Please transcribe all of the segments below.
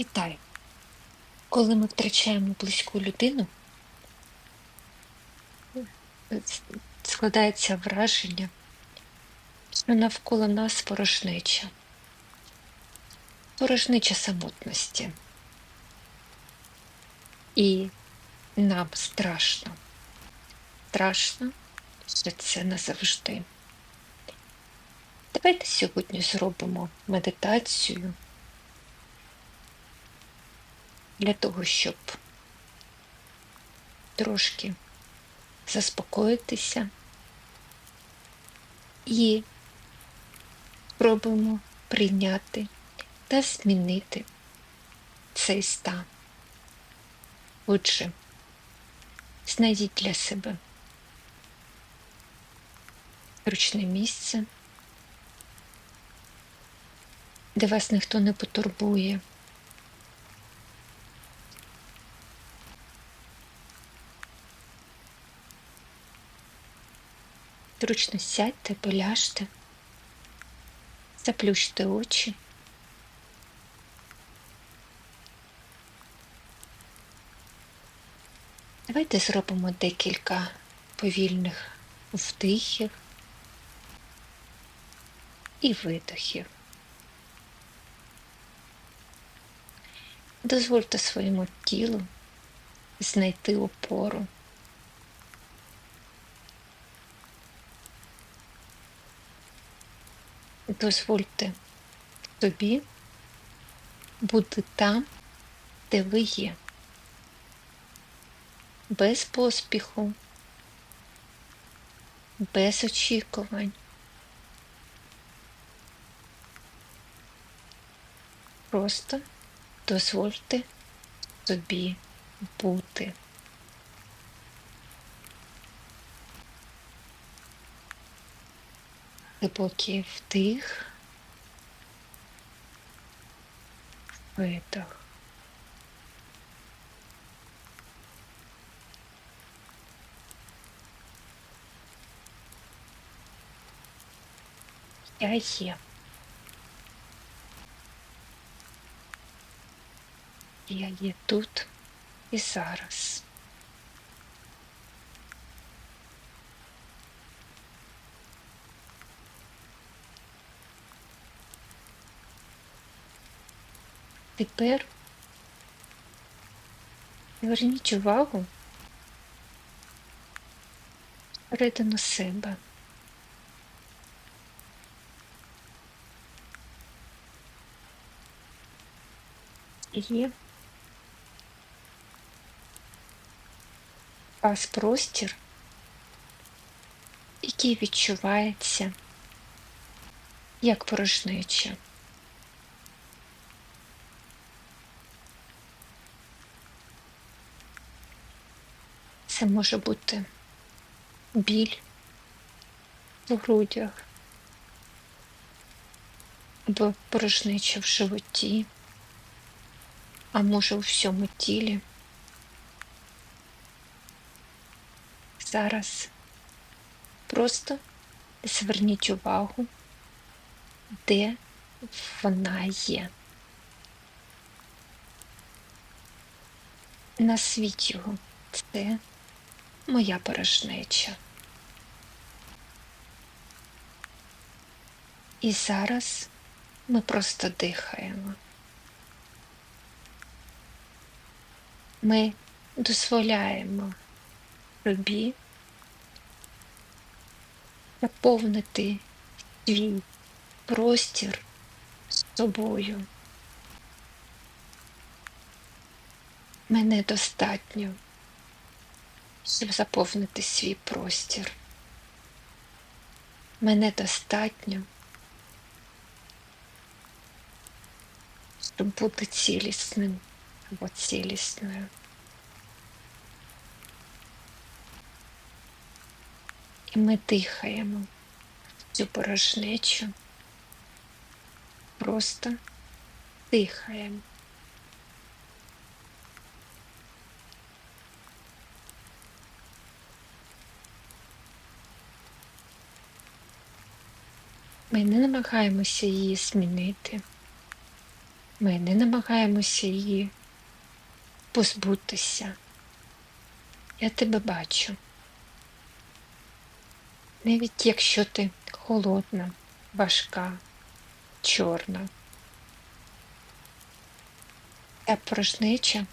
Вітаю! Коли ми втрачаємо близьку людину, складається враження, що навколо нас порожнеча, порожнеча самотності. І нам страшно. Страшно, що це назавжди. Давайте сьогодні зробимо медитацію для того, щоб трошки заспокоїтися і спробуємо прийняти та змінити цей стан. Отже, знайдіть для себе зручне місце, де вас ніхто не потурбує. Зручно сядьте, поляжте, заплющте очі. Давайте зробимо декілька повільних вдихів і видохів. Дозвольте своєму тілу знайти опору. Дозвольте собі бути там, де ви є, без поспіху, без очікувань. Просто дозвольте собі бути. Глибокий вдих, видох. Я є. Я є тут і зараз. Тепер зверніть увагу всередину себе. У вас простір, який відчувається як порожнеча. Це може бути біль в грудях або порожнеча в животі, а може у всьому тілі. Зараз просто зверніть увагу, де вона є. Назвіть його. Це моя порожнеча. І зараз ми просто дихаємо. Ми дозволяємо собі наповнити свій простір з собою. Мене достатньо, щоб заповнити свій простір. Мене достатньо, щоб бути цілісним або цілісною. І ми дихаємо цю порожнечу, просто дихаємо. Ми не намагаємося її змінити. Ми не намагаємося її позбутися. Я тебе бачу. Навіть якщо ти холодна, важка, чорна. Ця порожнеча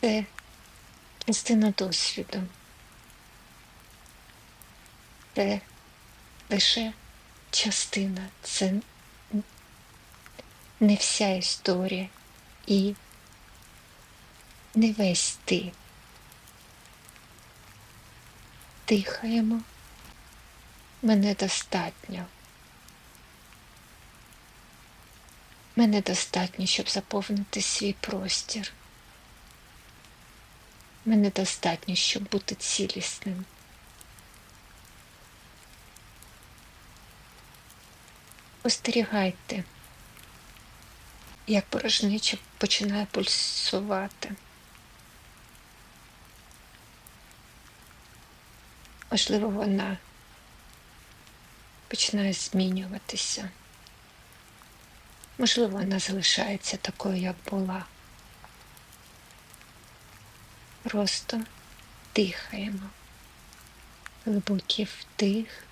це частина досвіду. Це лише частина, це не вся історія і не весь ти. Дихаємо. Мене достатньо. Мене достатньо, щоб заповнити свій простір. Мене достатньо, щоб бути цілісним. Спостерігайте, як порожнича починає пульсувати. Можливо, вона починає змінюватися. Можливо, вона залишається такою, як була. Просто дихаємо. Глибокий вдих,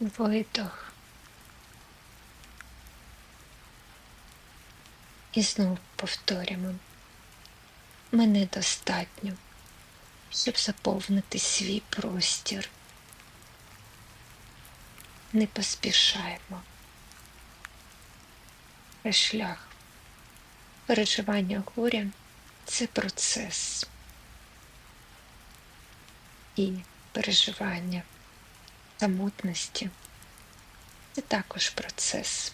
видох. І знов повторюємо. Мене достатньо, щоб заповнити свій простір. Не поспішаємо. Шлях. Переживання горя це процес. І переживання самотності це також процес.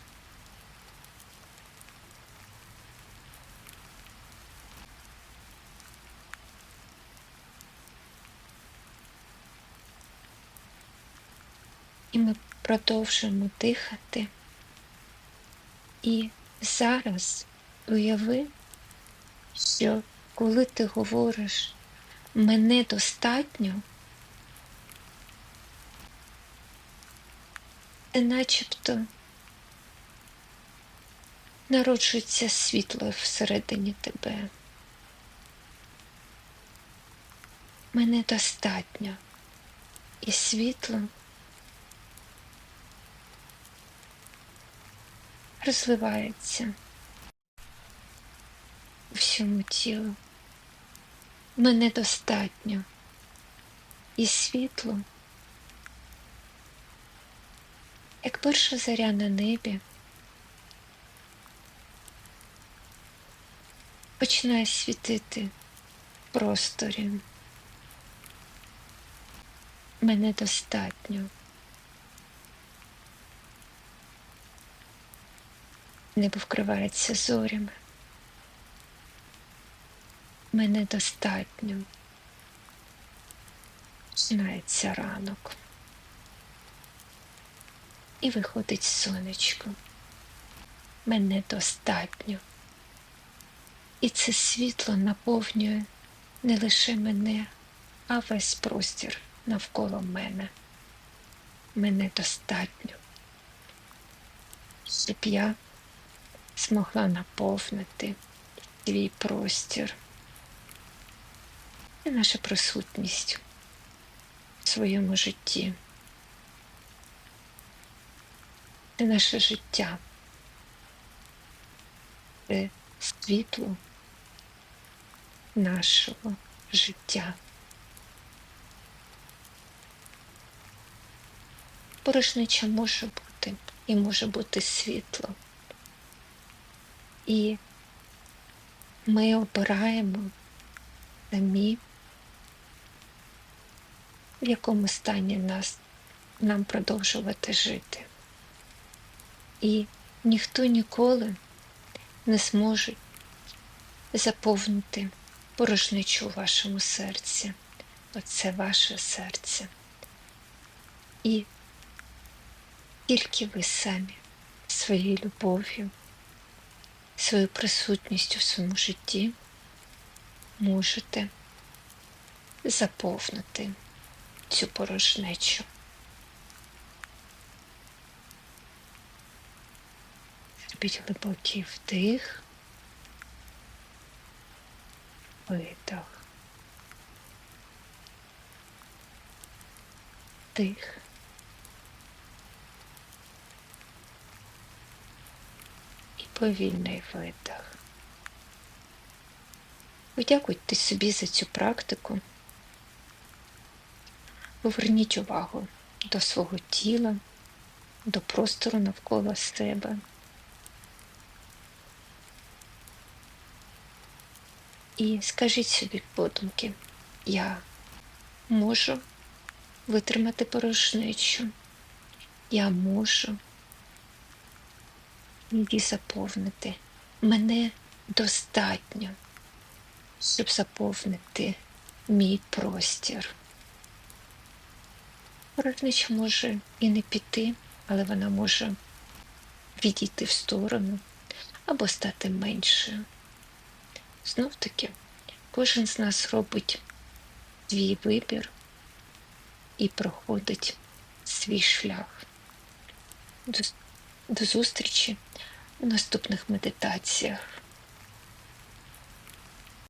І ми продовжуємо дихати. І зараз уяви, що коли ти говориш мене достатньо, це начебто народжується світло всередині тебе. Мене достатньо і світло розливається всьому тілу. Мене достатньо і світло, як перша заря на небі, починає світити в просторі. Мене достатньо. Небо вкривається зорями. Мене достатньо. Починається ранок. І виходить сонечко. Мене достатньо. І це світло наповнює не лише мене, а весь простір навколо мене. Мене достатньо. Щоб я змогла наповнити свій простір і наша присутність в своєму житті. Це наше життя, це світло нашого життя. Порожнича може бути і може бути світло. І ми обираємо самі, в якому стані нас, нам продовжувати жити. І ніхто ніколи не зможе заповнити порожничу у вашому серці. Оце ваше серце. І тільки ви самі своєю любов'ю свою присутність у своєму житті можете заповнити цю порожнечу. Зробіть глибокий вдих, видох. Вдих. І повільний видох. Подякуйте собі за цю практику. Поверніть увагу до свого тіла, до простору навколо себе. І скажіть собі подумки, я можу витримати порожнечу, я можу її заповнити. Мене достатньо, щоб заповнити мій простір. Порожнеча може і не піти, але вона може відійти в сторону або стати меншою. Знов таки, кожен з нас робить свій вибір і проходить свій шлях. До, зустрічі у наступних медитаціях.